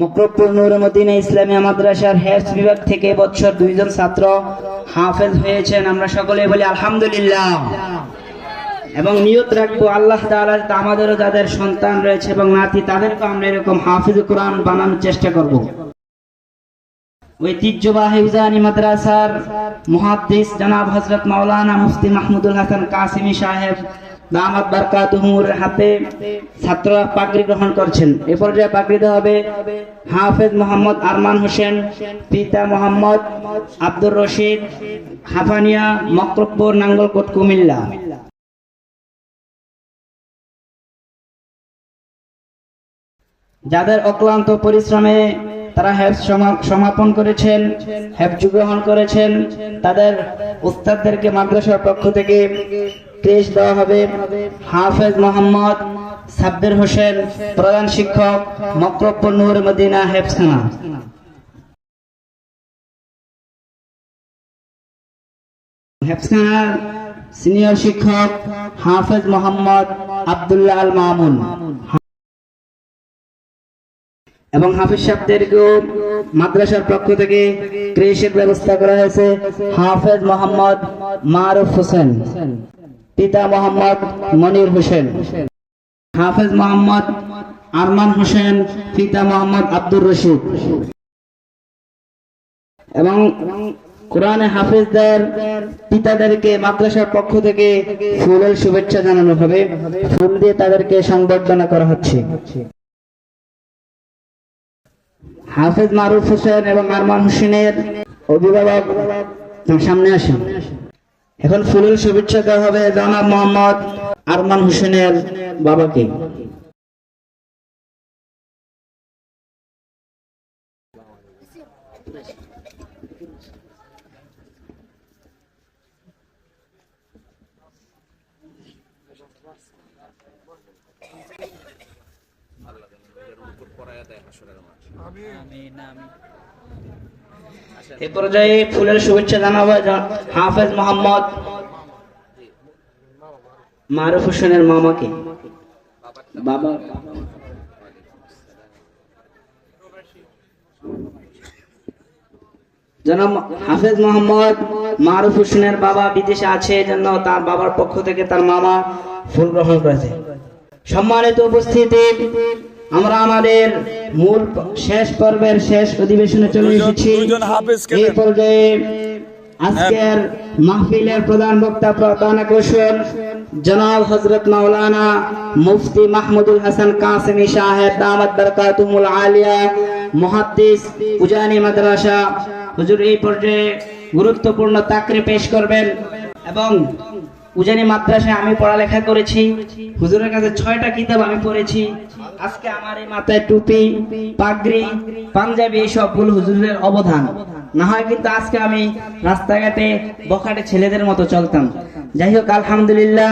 মুকরবপুর নূর Medina Islamia মাদ্রাসার হেফজ বিভাগ থেকে বছর দুইজন ছাত্র হাফেজ হয়েছেন। আমরা সকলে বলি আলহামদুলিল্লাহ। এবং নিয়ত রাখব, আল্লাহ তাআলা আমাদেরও যাদের সন্তান রয়েছে এবং নাতি তাদেরকে আমরা এরকম হাফিজ কোরআন বানানোর চেষ্টা করব। ঐতিহ্যবাহী উজানি মাদ্রাসার মুহাদ্দিস জনাব হযরত মাওলানা মুফতি মাহমুদুল হাসান কাসিমি সাহেব দামাত বারকাতুহুর হাতে ছাত্ররা পাগড়ি গ্রহণ করছেন। এ পর্যায়ে পাগড়ি দেওয়া হবে হাফেজ মোহাম্মদ আরমান হোসেন, পিতা মোহাম্মদ আব্দুর রশিদ, হাফানিয়া, মকরবপুর, নাঙ্গলকোট, কুমিল্লা। যাদের অক্লান্ত পরিশ্রমে তারা হ্যাব সমাপন করেছেন হ্যাব গ্রহণ করেছেন, তাদের উস্তাদদেরকে মাদ্রাসার পক্ষ থেকে ক্রেশ দেওয়া হবে হাফেজ মোহাম্মদ সাব্বির হোসেন, প্রধান শিক্ষক মকরবপুর নূর মদিনা হেফখানা হেফখানার সিনিয়র শিক্ষক হাফেজ মোহাম্মদ আব্দুল্লাহ আল মামুন। এবং হাফিজ সাহেবদেরকেও মাদ্রাসার পক্ষ থেকে ক্রেশের ব্যবস্থা করা হয়েছে হাফেজ মোহাম্মদ মারুফ হোসেন। পিতা মোহাম্মদ মনির হোসেন। হাফেজ মোহাম্মদ আরমান হোসেন, পিতা মোহাম্মদ আব্দুর রশিদ। এবং কোরআনে হাফিজদের পিতাদেরকে মাদ্রাসার পক্ষ থেকে ফুলের শুভেচ্ছা জানানো হবে। ফুল দিয়ে তাদেরকে সংবর্ধনা করা হচ্ছে। হাফেজ মারুফ হোসেন এবং আরমান হোসেনের অভিভাবক সামনে আসেন। এখন ফুলের শুভেচ্ছা দেওয়া হবে জনাব মোহাম্মদ আরমান হোসেনের বাবাকে। এ পর্যায়ে ফুলের শুভেচ্ছা হাফেজ মোহাম্মদ মারুফ হোসেনের মামাকে। বাবা। হাফেজ মোহাম্মদ মারুফ হোসেনের বাবা বিদেশে আছে জন্য তার বাবার পক্ষ থেকে তার মামা ফুল গ্রহণ করেছে। সম্মানিত উপস্থিতি আমরা আমাদের মূল শেষ পর্বের শেষ অধিবেশনে চলে এসেছি। এই পর্যায়ে আজকের মাহফিলের প্রধান বক্তা প্রধান আকর্ষণ জনাব হজরত মাওলানা মুফতি মাহমুদুল হাসান কাসিমি সাহেব দামাত বরকাতুমুল আলিয়া মুহাদ্দিস উজানি মাদ্রাসা। হুজুর এই পর্যায়ে গুরুত্বপূর্ণ তাকরি পেশ করবেন এবং উজানি মাদ্রাসায় আমি পড়ালেখা করেছি। হুজুরের কাছে ছয়টা কিতাব আমি পড়েছি। আজকে আমার এই মাথায় টুপি, পাগড়ি, পাঞ্জাবি এইসব ভুল হুজুরের অবদান না হয় কিন্তু আজকে আমি রাস্তাঘাটে বখাটে ছেলেদের মতো চলতাম। যাই হোক, আলহামদুলিল্লাহ।